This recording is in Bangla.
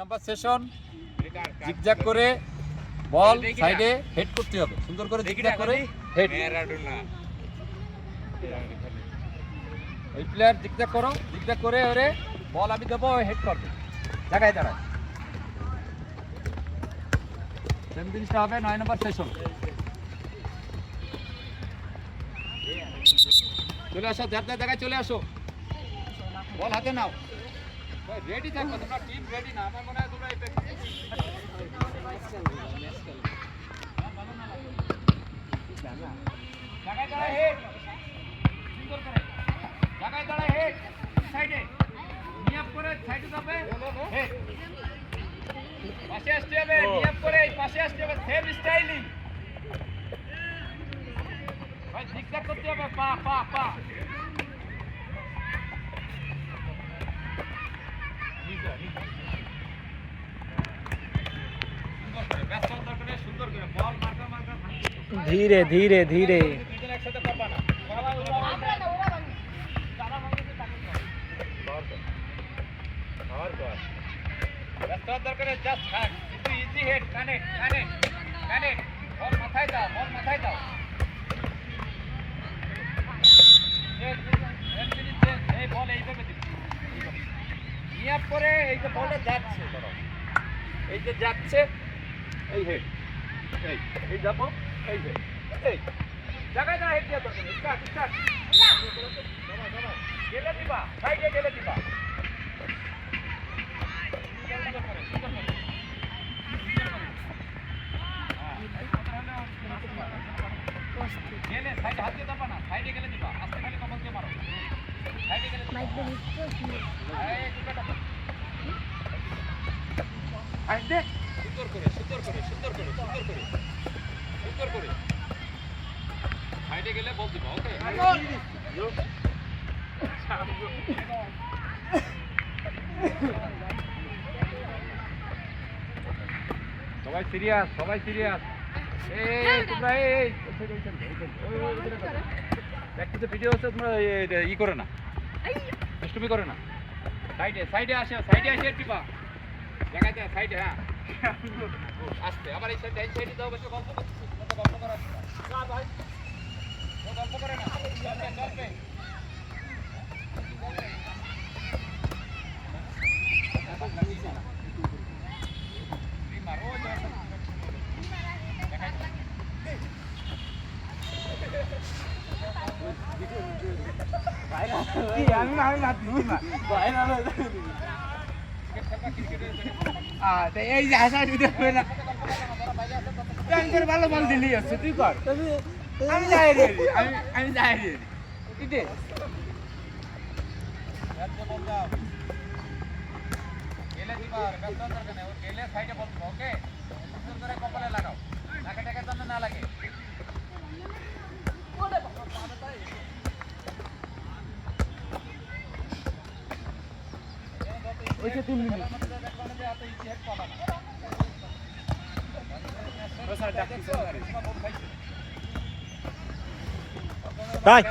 নম্বর সেশন জিগজ্যাগ করে বল সাইডে হেড করতে হবে। সুন্দর করে জিগজ্যাগ করে হেড ওই প্লেয়ার জিগজ্যাগ করো জিগজ্যাগ করে ওরে বল আমি দেবো হেড করবে। জায়গায় দাঁড়ায় সেম জিনিসটা হবে নয় নম্বর সেশন চলে আসো যার যার জায়গায় চলে আসো। বল হাতে নাও। রেডি থাকো, তোমরা টিম রেডি না, আমার মনে হয় তোমরা এই জায়গায় দাঁড়ায়, হেড। জায়গায় দাঁড়ায়, হেড। সাইডে নিয়াপ করে সাইডে যাবে হেড। পাশে আসতে হবে পাশে আসতে হবে সেম স্টাইলিং ভাই, ঠিকঠাক করতে হবে, পা পা পা। Yes, finish, yes. এই যে যাচ্ছে ধরো। এই যে যাচ্ছে এই হেড এই এই যাব এই হেড এই জায়গায় না হেড দিয়ে দরকার স্টার্ট স্টার্ট। গেলে দিবা সাইডে গেলে দিবা। গেলে সাইডে হাত দিয়ে দাবা না সাইডে গেলে দিবা। আস্তে খালি কপাল দিয়ে মারো। সাইডে গেলে দিবা। এই দুটো সাইডে সুন্দর করে সুন্দর করে সুন্দর করে সুন্দর করে সুন্দর করে সাইডে গেলে বল ওকে সবাই সিরিয়াস সবাই সিরিয়াস এই, তোমরা ভিডিও হচ্ছে ই করে না। করে না। সাইডে সাইডে আসে সাইডে আসে সাইডে হ্যাঁ। আসতে, আবার ও গল্প করে না চলবে চলবে তুই মারো যা দেখাই দাও। কি আমি না আমি মাত দিই না ভাইরাল হয়ে যাবে আ তো এই যে আশা ভিডিও হবে না প্ল্যান করে ভালো বল দিলি আছে তুই কর আমি যাই রে আমি আমি যাই রে। কিটে গেলে দিবা তাই